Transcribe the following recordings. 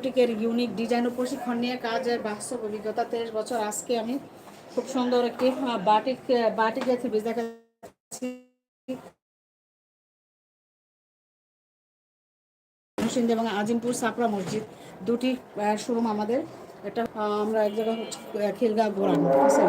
বুটিকের unique design ও প্রশিক্ষণ নিয়ে কাজের বাস্তব অভিজ্ঞতা, তেইশ বছর আজকে আমি খুব সুন্দর একটি বাটিক থ্রিপিস দেখাচ্ছি। এবং আজিমপুর সাপড়া মসজিদ, দুটি শোরুম আমাদের। এটা আমরা এক জায়গায় খিলগা আছে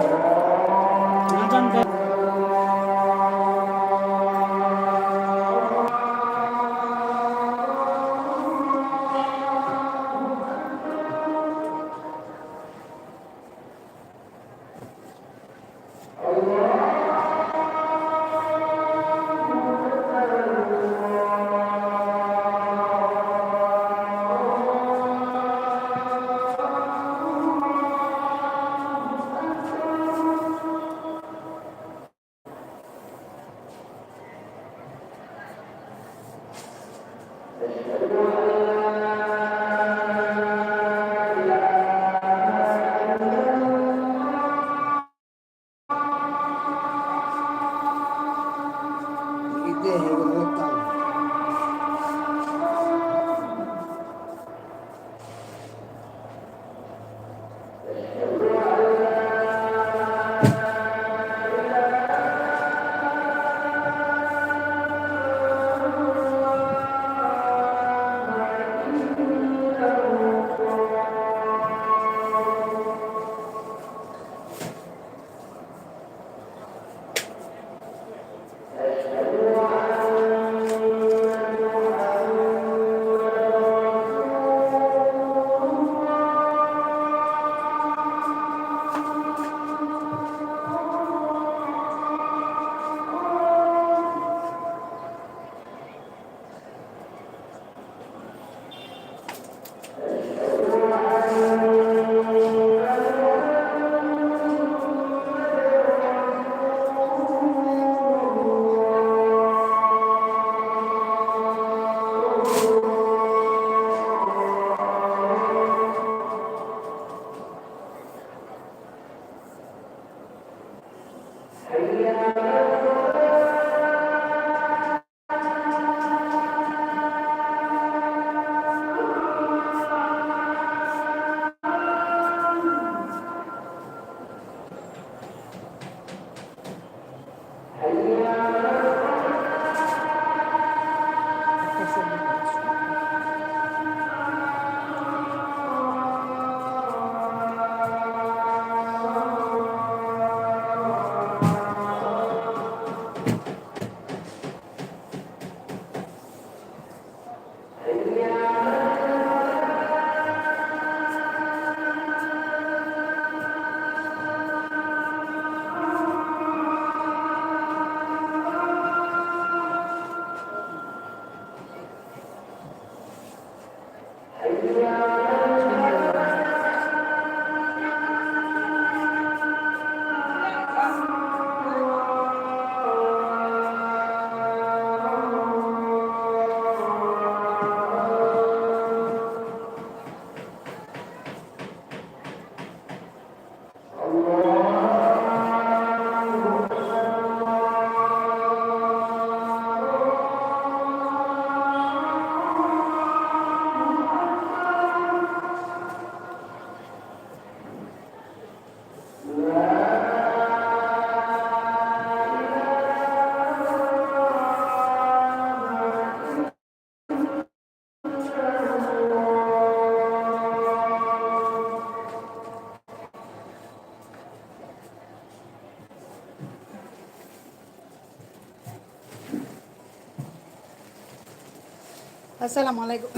আসসালামু আলাইকুম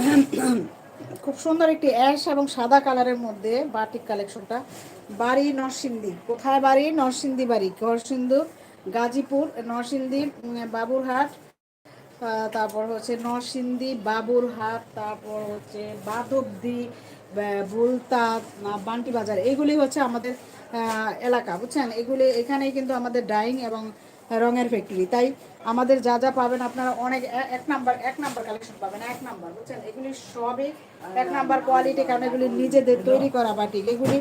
খুব সুন্দর একটি অ্যাশ এবং সাদা কালারের মধ্যে বাটিক কালেকশনটা। বাড়ি নরসিংদী। কোথায় বাড়ি? নরসিংদী বাড়ি। নরসিংদু গাজীপুর, নরসিংদী বাবুরহাট তারপর হচ্ছে নরসিংদী, বাবুরহাট, তারপর হচ্ছে বাদবদি বুলতা বান্টি বাজার। এগুলি হচ্ছে আমাদের এলাকা, বুঝছেন? এগুলি এখানেই কিন্তু আমাদের ডাইং এবং রঙের ফ্যাক্টরি তাই আমাদের যা যা পাবেন আপনারা অনেক এক নাম্বার এক নাম্বার কালেকশন পাবেন, এক নাম্বার বুঝছেন? এগুলি সবই এক নাম্বার কোয়ালিটি কারণ এগুলি নিজেদের তৈরি করা বাটিক এগুলি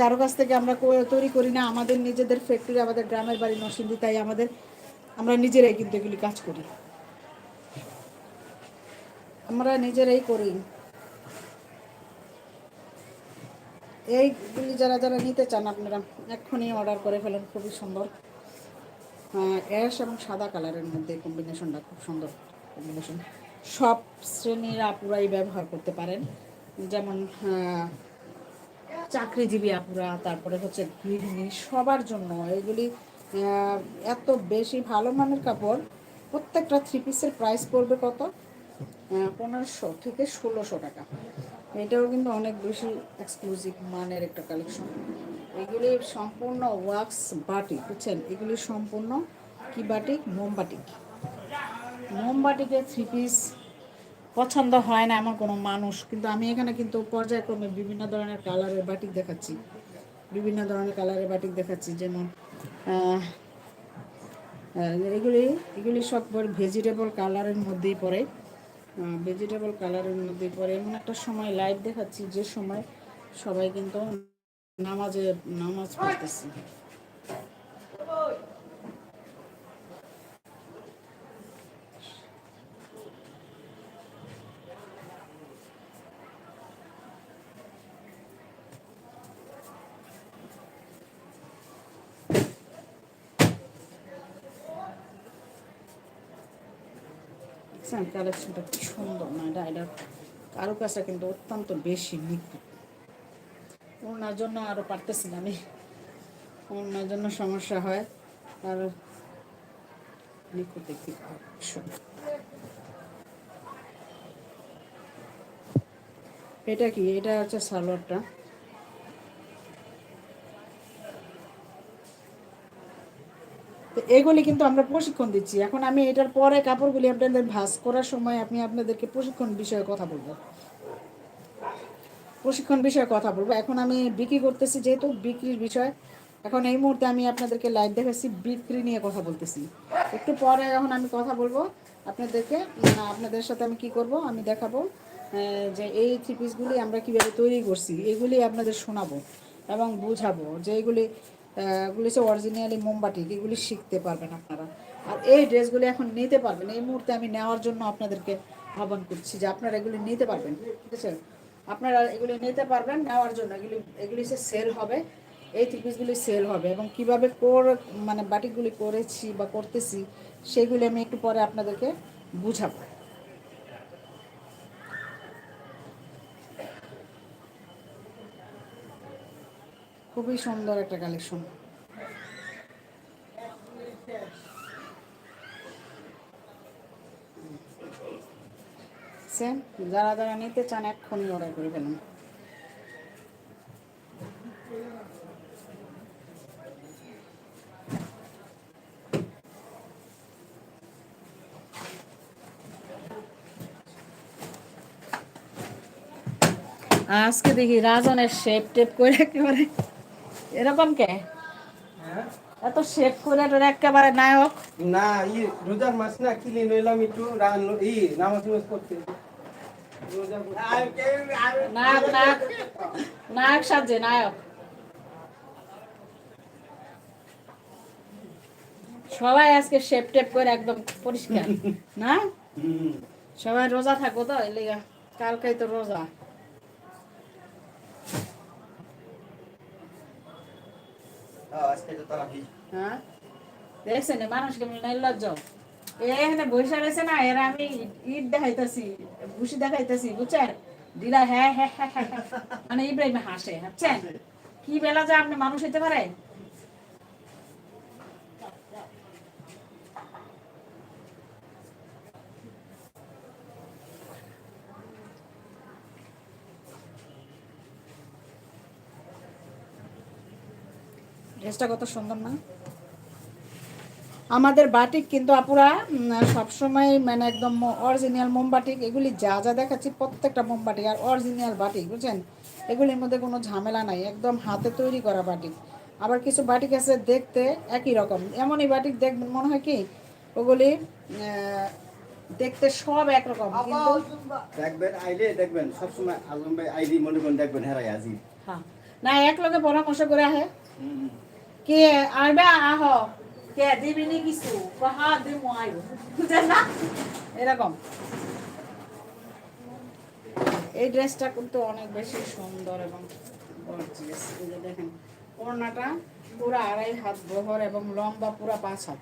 কারও কাছ থেকে আমরা তৈরি করি না, আমাদের নিজেদের ফ্যাক্টরি আমাদের গ্রামের বাড়ি নরসিংদী, তাই আমাদের, আমরা নিজেরাই কিন্তু এগুলি কাজ করি। আমরা নিজেরাই করি। এইগুলি যারা যারা নিতে চান আপনারা, এক্ষুনি অর্ডার করে ফেলেন, খুবই সুন্দর। অ্যাশ এবং সাদা কালারের মধ্যে কম্বিনেশনটা খুব সুন্দর কম্বিনেশন সব শ্রেণির আপুরাই ব্যবহার করতে পারেন। যেমন চাকরিজীবী আপুরা, তারপরে হচ্ছে গৃহিণী, সবার জন্য। এগুলি এত বেশি ভালো মানের কাপড়, প্রত্যেকটা থ্রি পিসের প্রাইস পড়বে কত? পনেরোশো থেকে ষোলোশো টাকা। এটাও কিন্তু অনেক বেশি এক্সক্লুসিভ মানের একটা কালেকশন এগুলি সম্পূর্ণ ওয়াক্স বাটিক, বুঝছেন? এগুলি সম্পূর্ণ কি বাটিক? মোমবাটিক মোমবাটিকের থ্রি পিস পছন্দ হয় না এমন কোনো মানুষ, কিন্তু আমি এখানে কিন্তু পর্যায়ক্রমে বিভিন্ন ধরনের কালারের বাটিক দেখাচ্ছি। বিভিন্ন ধরনের কালারের বাটিক দেখাচ্ছি, যেমন এগুলি এগুলি সব ভেজিটেবল কালারের মধ্যেই পড়ে। ভেজিটেবল কালারের মধ্যেই পড়ে। এমন একটা সময় লাইভ দেখাচ্ছি, যে সময় সবাই কিন্তু নামাজে নামাজ পড়তেছে। কালেকশনটা কি সুন্দর না এটা এটা কারও কাছে কিন্তু অত্যন্ত বেশি নিখুঁত। ওনার জন্য আরও পারতেছি না আমি। ওনার জন্য সমস্যা হয়। আর এটা কি? এটা হচ্ছে সালোয়ারটা। এগুলি কিন্তু আমরা প্রশিক্ষণ দিচ্ছি। এখন আমি এটার পরে কাপড়গুলি আপনাদের ভাঁজ করার সময় আমি আপনাদেরকে প্রশিক্ষণ বিষয়ে কথা বলব। প্রশিক্ষণ বিষয়ে কথা বলব। এখন আমি বিক্রি করতেছি যেহেতু বিক্রির বিষয়। এখন এই মুহূর্তে আমি আপনাদেরকে লাইভ দেখাচ্ছি, বিক্রি নিয়ে কথা বলতেছি। একটু পরে যখন আমি কথা বলব আপনাদেরকে। আপনাদের সাথে আমি কি করব, আমি দেখাবো যে এই থ্রি পিসগুলি আমরা কীভাবে তৈরি করছি, এগুলি আপনাদের শোনাবো এবং বুঝাবো যে এগুলি এগুলি হচ্ছে অরিজিনালি মোমবাটি এগুলি শিখতে পারবেন আপনারা। আর এই ড্রেসগুলি এখন নিতে পারবেন। এই মুহূর্তে আমি নেওয়ার জন্য আপনাদেরকে আহ্বান করছি যে আপনারা এগুলি নিতে পারবেন। ঠিক আছে? আপনারা এগুলি নিতে পারবেন, নেওয়ার জন্য। এগুলি এগুলি সে সেল হবে। এই থ্রি পিসগুলি সেল হবে এবং কীভাবে কোর মানে বাটিকগুলি করেছি বা করতেছি, সেগুলি আমি একটু পরে আপনাদেরকে বুঝাবো। খুবই সুন্দর একটা কালেকশন সেম যারা যারা নিতে চান এক্ষুনি অর্ডার করে ফেলুন। আজকে দেখি রাজনের শেপ টেপ করে একেবারে। এরকম কে? এত শেপ করে তোর একেবারে নায়ক। না ই রোজার মাস না কিনে নইলাম একটু রান ই নামাজ করতে নায়ক নায়ক। নায়ক সাজে নায়ক। সবাই আজকে শেপ টেপ করে একদম পরিষ্কার না? সবাই রোজা থাকব তো এই লেগা কালকেই তো রোজা। তারাবি হ্যাঁ? দেখছেন মানুষকে নির্লজ্জ এখানে না, এরা আমি দেখাইতেছি দেখাইতেছি, বুঝছেন। মানে কি বেলা মানুষ হইতে ড্রেসটা কত সুন্দর না? আমাদের বাটিক কিন্তু আপুরা সবসময় মানে একদম অরিজিনাল মোমবাটিক এগুলি যা যা দেখাচ্ছি প্রত্যেকটা মোমবাটিক আর অরিজিনাল বাটিক বুঝছেন? এগুলির মধ্যে কোনো ঝামেলা নাই একদম হাতে তৈরি করা বাটিক। আবার কিছু বাটিক আছে দেখতে একই রকম। এমনই বাটিক দেখবেন মনে হয় কি? ওগুলি দেখতে সব একরকম কিন্তু দেখবেন আইলে দেখবেন সবসময় আলম ভাই আইডি মনে করেন দেখবেন হেরাই আজি হ্যাঁ। না এক লগে পরামর্শ করে আহে। কে আইবা আহ কে দিবি নি কিছু? হা দিব আইব। না? এরকম। এই ড্রেসটা কিন্তু অনেক বেশি সুন্দর এবং গর্জিয়াস দেখেন ওড়নাটা পুরো আড়াই হাত বহর এবং লম্বা পুরো পাঁচ হাত।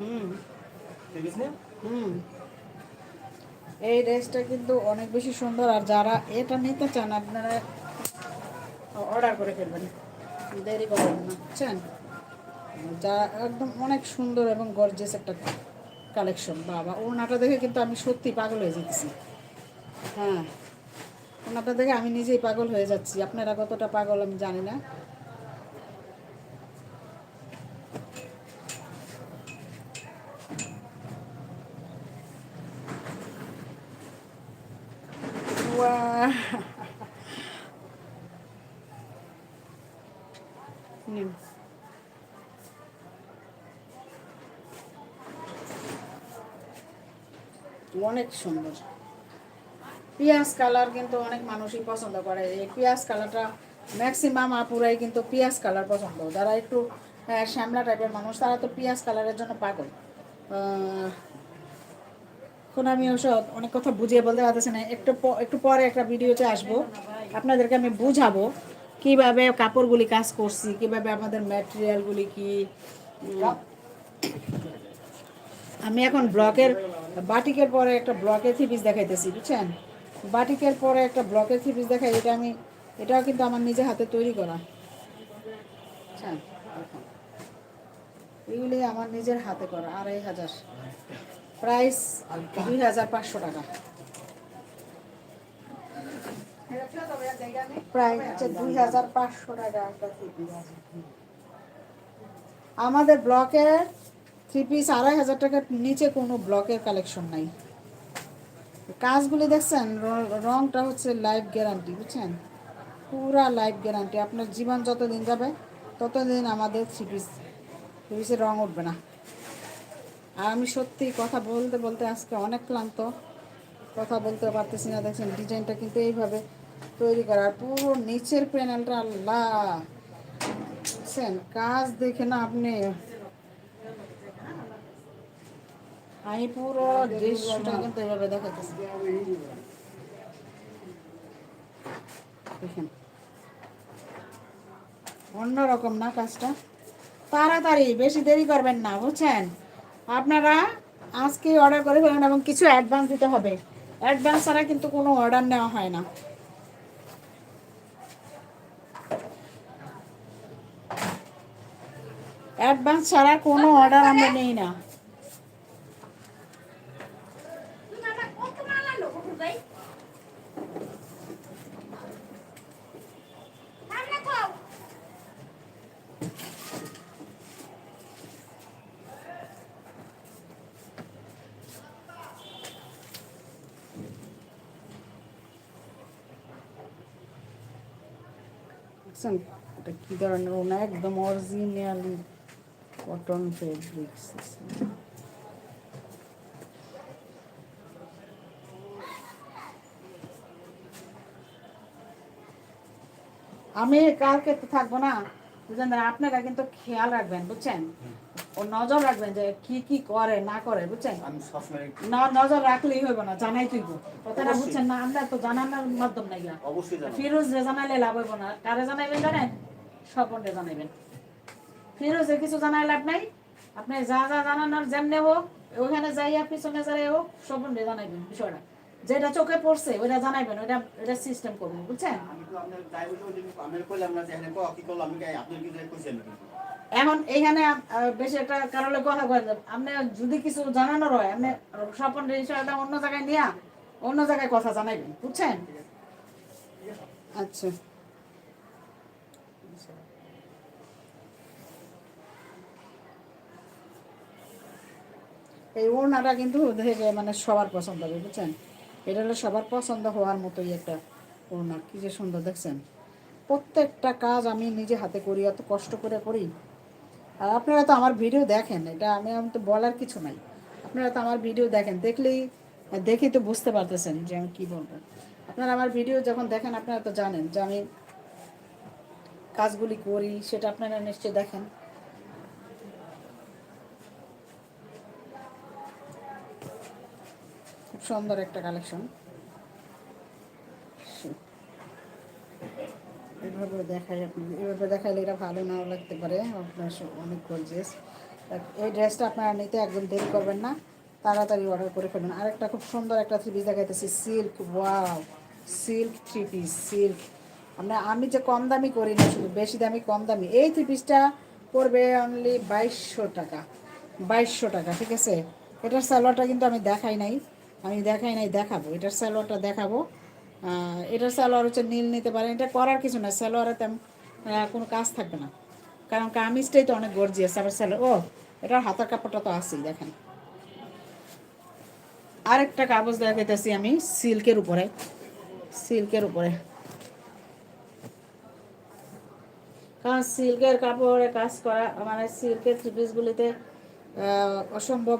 হুম। হুম। এই ড্রেসটা কিন্তু অনেক বেশি সুন্দর। আর যারা এটা নিতে চান আপনারা অর্ডার করে ফেলবেন। দেরি করবেন না। বুঝছেন? যা একদম অনেক সুন্দর এবং গর্জেস একটা কালেকশন বাবা ওনাটা দেখে কিন্তু আমি সত্যি পাগল হয়ে যাচ্ছি হ্যাঁ ওনাটা দেখে আমি নিজেই পাগল হয়ে যাচ্ছি। আপনারা কতটা পাগল আমি জানি না। অনেক সুন্দর। পিঁয়াজ কালার কিন্তু অনেক মানুষই পছন্দ করে। এই পিঁয়াজ কালারটা ম্যাক্সিমাম আপুরাই কিন্তু পিঁয়াজ কালার পছন্দ। যারা একটু শ্যামলা টাইপের মানুষ, তারা তো পিঁয়াজ কালারের জন্য পাগল। এখন আমি ওসব অনেক কথা বুঝিয়ে বলতে পারতেছি না। একটু একটু পরে একটা ভিডিওতে আসব। আপনাদেরকে আমি বুঝাবো কীভাবে কাপড়গুলি কাজ করছি, কীভাবে আমাদের ম্যাটেরিয়ালগুলি কি আমি এখন ব্লকের বাটিকের পরে একটা ব্লকের থ্রি পিস দেখাইতেছি, বুঝছেন? বাটিকের পরে একটা ব্লকের থ্রি পিস দেখাই, এটা আমি, এটাও কিন্তু আমার নিজে হাতে তৈরি করা। বুঝছেন এগুলি আমার নিজের হাতে করা, আড়াই হাজার। প্রাইস দুই হাজার পাঁচশো টাকা। হচ্ছে দুই হাজার পাঁচশো টাকা আমাদের ব্লকের থ্রি পিস আড়াই হাজার টাকার নিচে কোনো ব্লকের কালেকশন নাই। কাজগুলি দেখছেন রংটা হচ্ছে লাইফ গ্যারান্টি বুঝছেন? পুরা লাইফ গ্যারান্টি আপনার জীবন যতদিন যাবে, ততদিন আমাদের থ্রি পিস থ্রি পিসের রং উঠবে না। আর আমি সত্যি কথা বলতে বলতে আজকে অনেক ক্লান্ত। কথা বলতে পারতেছি না, দেখছেন, ডিজাইনটা কিন্তু এইভাবে তৈরি করা। আর পুরো নিচের প্যানেলটা আল্লাহ! কাজ দেখে না আপনি আমি পুরো দৃশ্যটা কিন্তু এভাবে দেখাতেছি। অন্যরকম না কাজটা? তাড়াতাড়ি, বেশি দেরি করবেন না, বুঝছেন? আপনারা আজকে অর্ডার করে ফেলেন এবং কিছু অ্যাডভান্স দিতে হবে। অ্যাডভান্স ছাড়া কিন্তু কোনো অর্ডার নেওয়া হয় না। অ্যাডভান্স ছাড়া কোনো অর্ডার আমরা নেই না। দেখছেন এটা ধরনের ওনা? একদম অরিজিনালি কটন ফেব্রিক্স আমি কালকে তো থাকব না? বুঝলেন? আপনারা কিন্তু খেয়াল রাখবেন বুঝছেন? ও নজর রাখবেন যে কি কি করে না করে বুঝছেন? না নজর রাখলেই হইব না জানাই তুইব। কথাটা বুঝছেন না? আমরা তো জানানোর মাধ্যম নাই ফিরোজ রে জানাইলে লাভ হইব না। কারে জানাইবেন জানেন? স্বপন রে জানাইবেন। ফিরোজে কিছু জানাই লাভ নাই? আপনি যা যা জানানোর যেমনে হোক ওখানে যাইয়া পিছনে যাই হোক স্বপন রে জানাইবেন বিষয়টা। যেটা চোখে পড়ছে ওইটা জানাইবেন ওইটা ওইটা সিস্টেম করবেন বুঝছেন? এখানে এইখানে বেশি একটা কারণে কথা কয় আপনি যদি কিছু জানানোর হয় আপনি স্বপন রে অন্য জায়গায় নিয়া অন্য জায়গায় কথা জানাইবেন বুঝছেন? আচ্ছা। এই ওড়নাটা কিন্তু দেখে মানে সবার পছন্দ হবে বুঝছেন? এটা হলো সবার পছন্দ হওয়ার মতোই একটা ওড়না, কি যে সুন্দর, দেখছেন? প্রত্যেকটা কাজ আমি নিজে হাতে করি, এত কষ্ট করে করি। আর আপনারা তো আমার ভিডিও দেখেন, এটা আমি আমি তো বলার কিছু নাই। আপনারা তো আমার ভিডিও দেখেন, দেখলেই, দেখেই তো বুঝতে পারতেছেন যে আমি কী বলব। আপনারা আমার ভিডিও যখন দেখেন, আপনারা তো জানেন যে আমি কাজগুলি করি, সেটা আপনারা নিশ্চয়ই দেখেন। সুন্দর একটা কালেকশন এভাবে দেখাই এভাবে দেখাইলে এটা ভালো নাও লাগতে পারে। আপনার অনেক গর্জিয়াস এই ড্রেসটা আপনারা নিতে একদম দেরি করবেন না। তাড়াতাড়ি অর্ডার করে ফেলবেন আরেকটা খুব সুন্দর একটা থ্রি পিস দেখাইতেছি। Silk wow silk three piece silk আমরা আমি যে কম দামি করি না, শুধু বেশি দামি, কম দামি। এই থ্রি পিসটা পড়বে অনলি বাইশশো টাকা। বাইশশো টাকা, ঠিক আছে? এটার সালোয়ারটা কিন্তু আমি দেখাই নাই। আমি দেখাই নাই, দেখাবো। এটার স্যালোয়ারটা দেখাবো। এটার স্যালোয়ার হচ্ছে নীল নিতে পারেন। এটা করার কিছু না স্যালোয়ারে তেমন কোনো কাজ থাকবে না। কারণ কামিজটাই তো অনেক গর্জিয়াস, আবার স্যালোয়ার ও, এটার হাতার কাপড়টা তো আছেই, দেখেন। আরেকটা কাগজ দেখাইতেছি আমি, সিল্কের উপরে। সিল্কের উপরে। কারণ সিল্কের কাপড়ে কাজ করা মানে সিল্কের থ্রি পিসগুলিতে অসম্ভব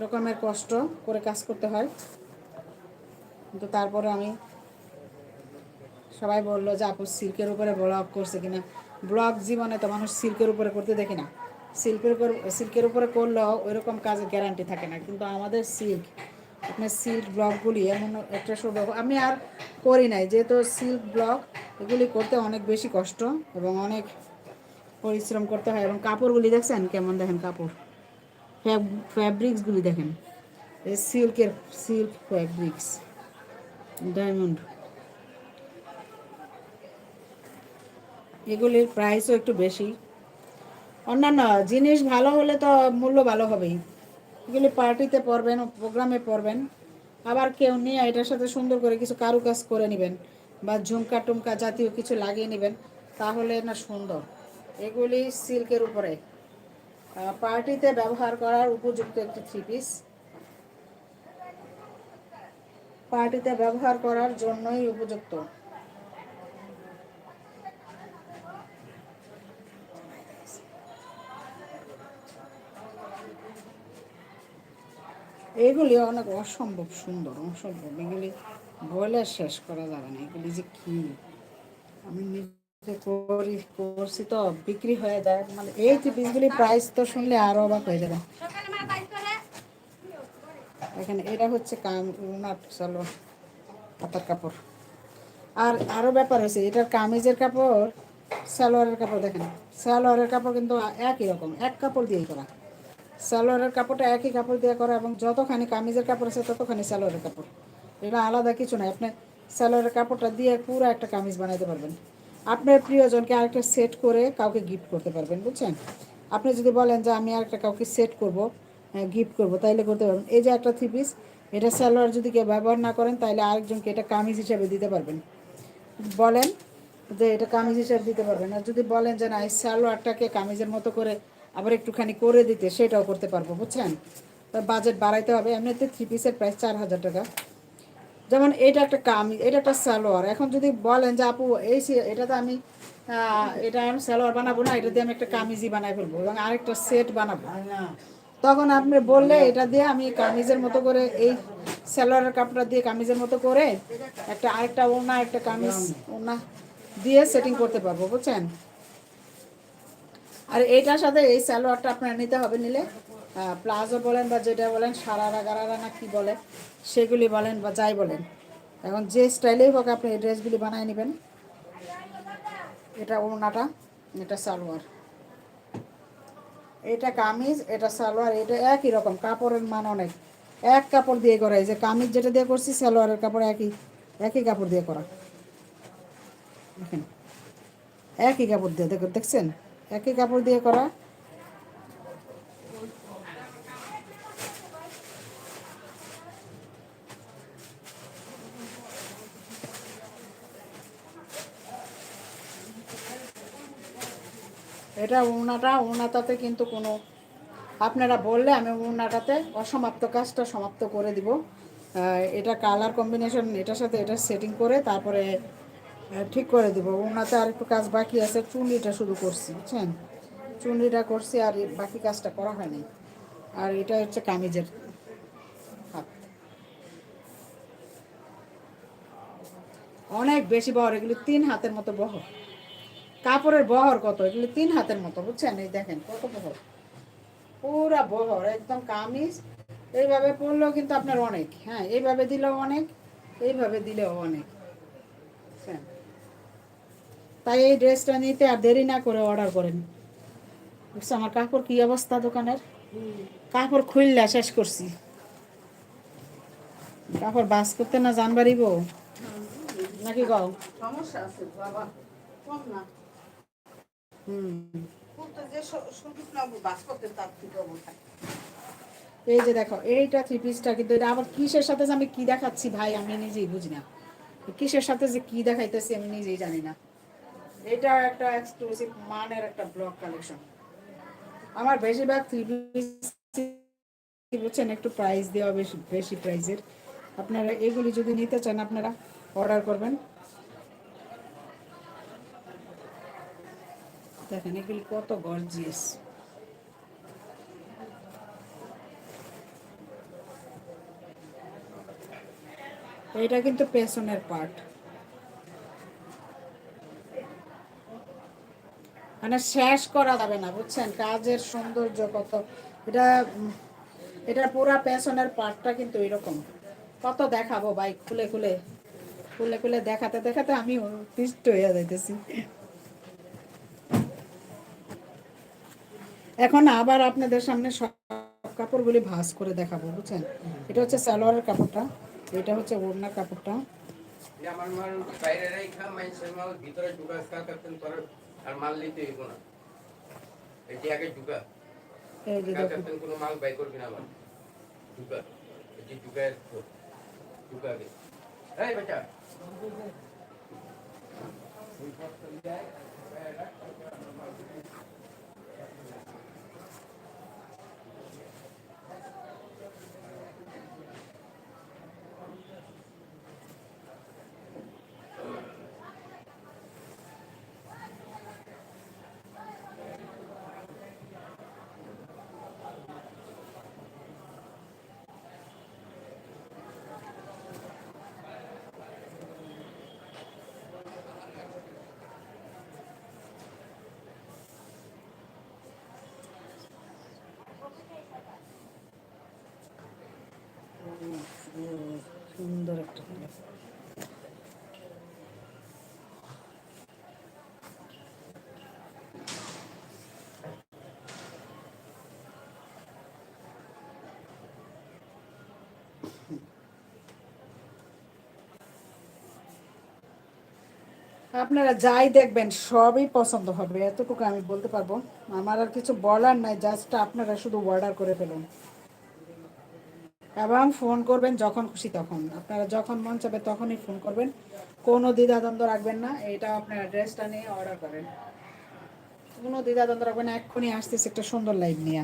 রকমের কষ্ট করে কাজ করতে হয়। কিন্তু তারপরে আমি সবাই বলল যে, আপু, সিল্কের উপরে ব্লগ করছে কিনা? ব্লগ জীবনে তো মানুষ সিল্কের উপরে করতে দেখি না। সিল্কের উপর, সিল্কের উপরে করলেও ওইরকম কাজের গ্যারান্টি থাকে না। কিন্তু আমাদের সিল্ক আপনার সিল্ক ব্লগগুলি এমন একটা সৌভাগ্য আমি আর করি নাই। যেহেতু সিল্ক ব্লগ, এগুলি করতে অনেক বেশি কষ্ট এবং অনেক পরিশ্রম করতে হয়। এবং কাপড়গুলি দেখছেন? কেমন দেখেন কাপড়? ফ্যাব্রিক্সগুলি দেখেন। সিল্কের সিল্ক ফ্যাব্রিক্স ডায়মন্ড এগুলির প্রাইসও একটু বেশি। অন্যান্য জিনিস ভালো হলে তো মূল্য ভালো হবেই। এগুলি পার্টিতে পরবেন প্রোগ্রামে পরবেন। আবার কেউ নিয়ে এটার সাথে সুন্দর করে কিছু কারুকাজ করে নেবেন বা ঝুমকা টুমকা জাতীয় কিছু লাগিয়ে নেবেন, তাহলে না সুন্দর। এগুলি সিল্কের উপরে। পার্টিতে ব্যবহার করার উপযুক্ত একটি থ্রি পিস পার্টিতে ব্যবহার করার জন্যই উপযুক্ত। এগুলি অনেক অসম্ভব সুন্দর, অসম্ভব। এগুলি বলে শেষ করা যাবে না। এগুলি যে কি? আমি করি করছি তো, বিক্রি হয়ে যায়। মানে এই যে পিসগুলি প্রাইস তো শুনলে আরও অবাক হয়ে যাবে। এখানে এটা হচ্ছে কাম, উনার চলো, হাতার কাপড়। আর আরও ব্যাপার হয়েছে এটার কামিজের কাপড়, সালোয়ারের কাপড় দেখেন। সালোয়ারের কাপড় কিন্তু একই রকম, এক কাপড় দিয়েই করা। সালোয়ারের কাপড়টা একই কাপড় দিয়ে করা এবং যতখানি কামিজের কাপড় আছে ততখানি সালোয়ারের কাপড়। এটা আলাদা কিছু না আপনি সালোয়ারের কাপড়টা দিয়ে পুরো একটা কামিজ বানাইতে পারবেন। আপনার প্রিয়জনকে আরেকটা সেট করে কাউকে গিফট করতে পারবেন, বুঝছেন? আপনি যদি বলেন যে আমি আরেকটা কাউকে সেট করব গিফট করব, তাইলে করতে পারবেন। এই যে একটা থ্রি পিস এটা সালোয়ার যদি কেউ ব্যবহার না করেন তাহলে আরেকজনকে এটা কামিজ হিসাবে দিতে পারবেন। বলেন যে এটা কামিজ হিসাবে দিতে পারবেন। আর যদি বলেন যে না, এই সালোয়ারটাকে কামিজের মতো করে আবার একটুখানি করে দিতে, সেটাও করতে পারব, বুঝছেন? বাজেট বাড়াইতে হবে। এমনিতে থ্রি পিসের প্রাইস চার হাজার টাকা। যেমন এটা একটা কামিজ এটা একটা সালোয়ার। এখন যদি বলেন যে আপু এই এটাতে আমি এটা আমি সালোয়ার বানাবো না এটা দিয়ে আমি একটা কামিজি বানাই ফেলব এবং আরেকটা সেট বানাবো। তখন আপনি বললে এটা দিয়ে আমি কামিজের মতো করে এই সালোয়ারের কাপড়টা দিয়ে কামিজের মতো করে একটা আরেকটা ওনা একটা কামিজ ওনা দিয়ে সেটিং করতে পারব বুঝছেন? আর এইটার সাথে এই সালোয়ারটা আপনার নিতে হবে নিলে প্লাজো বলেন বা যেটা বলেন সারারা গারারা না কি বলে সেগুলি বলেন বা যাই বলেন। এখন যে স্টাইলেই হোক আপনি এই ড্রেসগুলি বানিয়ে নেবেন। এটা ওড়নাটা, এটা সালোয়ার। এটা কামিজ, এটা সালোয়ার, এটা একই রকম, কাপড়ের মান অনেক। এক কাপড় দিয়ে করা, এই যে কামিজ যেটা দিয়ে করছি, সালোয়ারের কাপড় একই একই কাপড় দিয়ে করা। দেখেন, একই কাপড় দিয়ে, দেখো, দেখছেন? একই কাপড় দিয়ে করা এটা উনাটা উনাটাতে কিন্তু কোনো, আপনারা বললে আমি উনাটাতে অসমাপ্ত কাজটা সমাপ্ত করে দিব। এটা কালার কম্বিনেশন এটার সাথে এটা সেটিং করে তারপরে ঠিক করে দিব। উনাতে আর একটু কাজ বাকি আছে, চুনিটা শুধু করছি, বুঝছেন? চুনিটা করছি আর বাকি কাজটা করা হয়নি। আর এটা হচ্ছে কামিজের হাত। অনেক বেশি বহর এগুলি তিন হাতের মতো বহর কাপড়ের বহর কত? এগুলো তিন হাতের মতো, বুঝছেন? এই দেখেন, কত বহর। পুরা বহর, একদম কামিজ। এইভাবে পরলেও কিন্তু আপনার অনেক। হ্যাঁ এইভাবে দিলেও অনেক, এইভাবে দিলেও অনেক। তাই এই ড্রেসটা নিতে আর দেরি না করে অর্ডার করেন। বুঝছ আমার কাপড় কি অবস্থা দোকানের? কাপড় খুললা, শেষ করছি। কাপড় বাস করতে না জানবারিব নাকি গাও সমস্যা আছে, বাবা, কম না। এই যে দেখো এইটা থ্রি পিসটা কিন্তু এটা আবার কিসের সাথে আমি কি দেখাচ্ছি ভাই আমি নিজেই বুঝি না। কিসের সাথে যে কি দেখাইতেছি আমি নিজেই জানি না। এটা একটা এক্সক্লুসিভ মানের একটা ব্লক কালেকশন আমার বেশিরভাগ থ্রি পিস বুঝছেন একটু প্রাইস দেওয়া বেশি বেশি প্রাইসের আপনারা এগুলি যদি নিতে চান আপনারা অর্ডার করবেন। দেখেন, এগুলি কত গর্জিয়াস এটা কিন্তু পেছনের পার্ট মানে শেষ করা যাবে না, বুঝছেন? কাজের সৌন্দর্য কত। এটা এটা পুরা পেছনের পার্টটা কিন্তু এরকম। কত দেখাবো বাইক খুলে খুলে। খুলে খুলে দেখাতে দেখাতে আমি পিষ্ট হয়ে যাইতেছি। এখন আবার আপনাদের সামনে সব কাপড়গুলি ভাঁজ করে দেখাবো বুঝছেন? এটা হচ্ছে সালোয়ারের কাপড়টা এটা হচ্ছে ওড়নার কাপড়টা। যে আমার মাল বাইরে রেখা মানুষের মাল ভিতরে ঢুকা স্কা করতেন পরে আর মাল নিতে হইব না এটি আগে ঢুকা এই যে স্কা দেখুন করতেন কোনো মাল বাই করবি না আবার ঢুকা এটি ঢুকা ঢুকা আগে এই বেটা সুন্দর একটা কালার আপনারা যাই দেখবেন, সবই পছন্দ হবে। এতটুকু আমি বলতে পারব। আমার আর কিছু বলার নাই জাস্ট আপনারা শুধু অর্ডার করে ফেলুন। এবং ফোন করবেন যখন খুশি তখন। আপনারা যখন মন চাবে তখনই ফোন করবেন। কোনো দ্বিধাদ্বন্দ্ব রাখবেন না এটা আপনার অ্যাড্রেসটা নিয়ে অর্ডার করেন। কোনো দ্বিধাদ্বন্দ্ব রাখবেন এক্ষুনি আসতেছে একটা সুন্দর লাইভ নিয়ে।